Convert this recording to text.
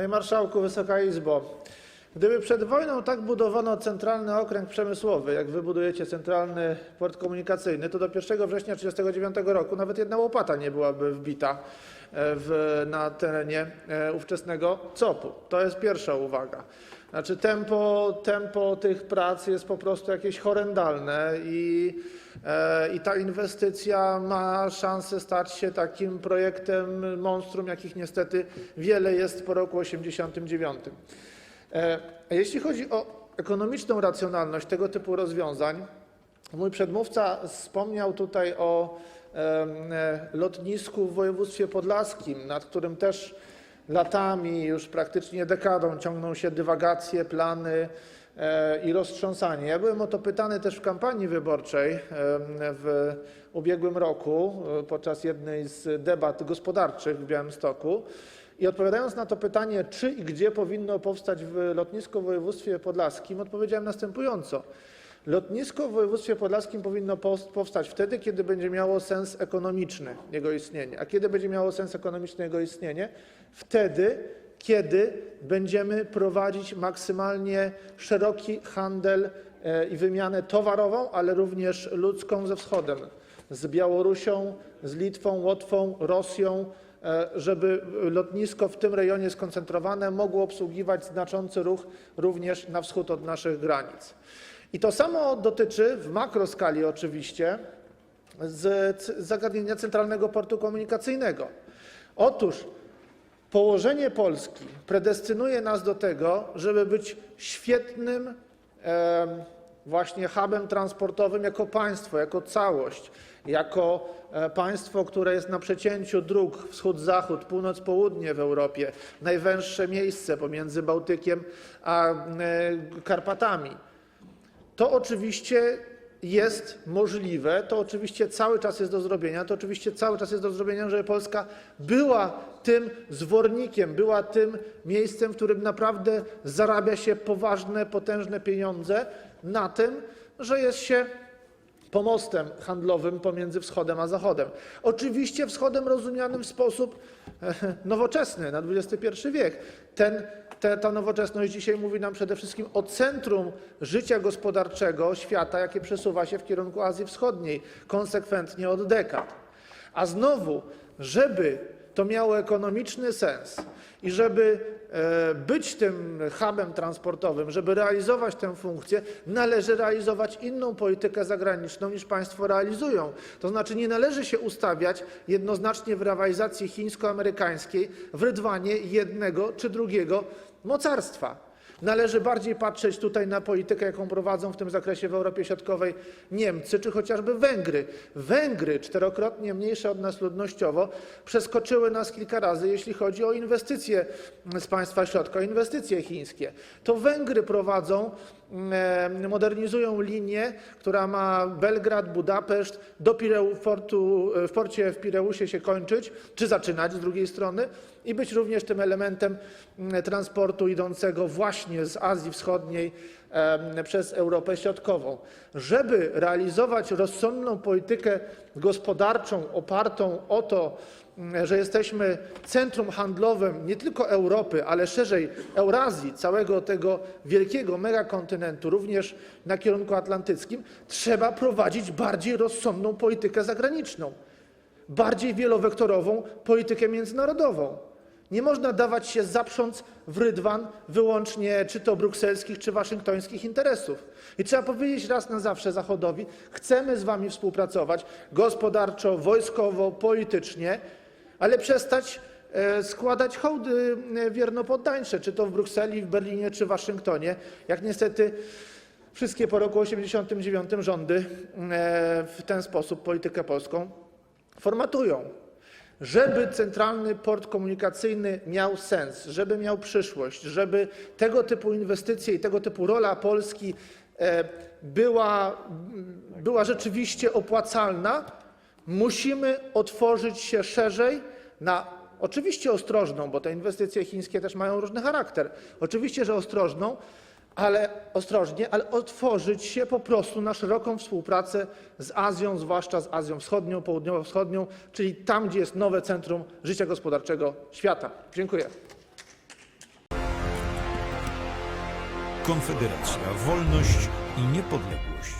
Panie Marszałku, Wysoka Izbo! Gdyby przed wojną tak budowano centralny okręg przemysłowy, jak wybudujecie centralny port komunikacyjny, to do 1 września 1939 roku nawet jedna łopata nie byłaby wbita e, na terenie e, ówczesnego COP-u. To jest pierwsza uwaga. Znaczy tempo, tempo tych prac jest po prostu jakieś horrendalne i, e, i ta inwestycja ma szansę stać się takim projektem monstrum, jakich niestety wiele jest po roku 1989. E, Jeśli chodzi o ekonomiczną racjonalność tego typu rozwiązań, mój przedmówca wspomniał tutaj o e, lotnisku w województwie podlaskim, nad którym też latami, już praktycznie dekadą ciągną się dywagacje, plany e, i roztrząsanie. Byłem o to pytany też w kampanii wyborczej w ubiegłym roku podczas jednej z debat gospodarczych w Białymstoku. I odpowiadając na to pytanie, czy i gdzie powinno powstać lotnisko w województwie podlaskim, odpowiedziałem następująco. Lotnisko w województwie podlaskim powinno powstać wtedy, kiedy będzie miało sens ekonomiczny jego istnienie. A kiedy będzie miało sens ekonomiczny jego istnienie? Wtedy, kiedy będziemy prowadzić maksymalnie szeroki handel e, i wymianę towarową, ale również ludzką ze wschodem, z Białorusią, z Litwą, Łotwą, Rosją, żeby lotnisko w tym rejonie skoncentrowane mogło obsługiwać znaczący ruch również na wschód od naszych granic. I to samo dotyczy w makroskali oczywiście zagadnienia Centralnego Portu Komunikacyjnego. Otóż położenie Polski predestynuje nas do tego, żeby być świetnym właśnie hubem transportowym jako państwo, jako całość, jako e, państwo, które jest na przecięciu dróg wschód-zachód, północ-południe w Europie, najwęższe miejsce pomiędzy Bałtykiem a e, Karpatami. To oczywiście jest możliwe, to oczywiście cały czas jest do zrobienia, to oczywiście cały czas jest do zrobienia, żeby Polska była tym zwornikiem, była tym miejscem, w którym naprawdę zarabia się poważne, potężne pieniądze na tym, że jest się pomostem handlowym pomiędzy wschodem a zachodem. Oczywiście wschodem rozumianym w sposób e, nowoczesny, na XXI te, ta nowoczesność dzisiaj mówi nam przede wszystkim o centrum życia gospodarczego świata, jakie przesuwa się w kierunku Azji Wschodniej konsekwentnie od dekad. A znowu, żeby to miało ekonomiczny sens i żeby być tym hubem transportowym, żeby realizować tę funkcję, należy realizować inną politykę zagraniczną niż państwo realizują. To znaczy nie należy się ustawiać jednoznacznie w rywalizacji chińsko-amerykańskiej w rydwanie jednego czy drugiego mocarstwa. Należy bardziej patrzeć tutaj na politykę, jaką prowadzą w tym zakresie w Europie Środkowej Niemcy czy chociażby Węgry. Węgry, czterokrotnie mniejsze od nas ludnościowo, przeskoczyły nas kilka razy, jeśli chodzi o inwestycje z państwa środka, inwestycje chińskie. To Węgry prowadzą, modernizują linię, która ma Belgrad, Budapeszt, Pireu, w, porcie w Pireusie się kończyć, czy zaczynać z drugiej strony i być również tym elementem mm, transportu idącego właśnie z Azji Wschodniej przez Europę Środkową. Żeby realizować rozsądną politykę gospodarczą opartą o to, mm, że jesteśmy centrum handlowym nie tylko Europy, ale szerzej Eurazji, całego tego wielkiego megakontynentu, również na kierunku atlantyckim, trzeba prowadzić bardziej rozsądną politykę zagraniczną bardziej wielowektorową politykę międzynarodową. Nie można dawać się zaprząc w rydwan wyłącznie czy to brukselskich, czy waszyngtońskich interesów. I trzeba powiedzieć raz na zawsze Zachodowi, chcemy z wami współpracować gospodarczo, wojskowo, politycznie, ale przestać e, składać hołdy e, wiernopoddańcze, czy to w Brukseli, w Berlinie, czy w Waszyngtonie, jak niestety wszystkie po roku 1989 rządy e, w ten sposób politykę polską formatują. Żeby centralny port komunikacyjny miał sens, żeby miał przyszłość, żeby tego typu inwestycje i tego typu rola Polski e, była, była rzeczywiście opłacalna, musimy otworzyć się szerzej na oczywiście ostrożną, bo te inwestycje chińskie też mają różny charakter. Oczywiście, że ostrożną, ale ostrożnie, ale otworzyć się po prostu na szeroką współpracę z Azją, zwłaszcza z Azją Wschodnią, Południowo-Wschodnią, czyli tam, gdzie jest nowe centrum życia gospodarczego świata. Dziękuję. Konfederacja, wolność i niepodległość.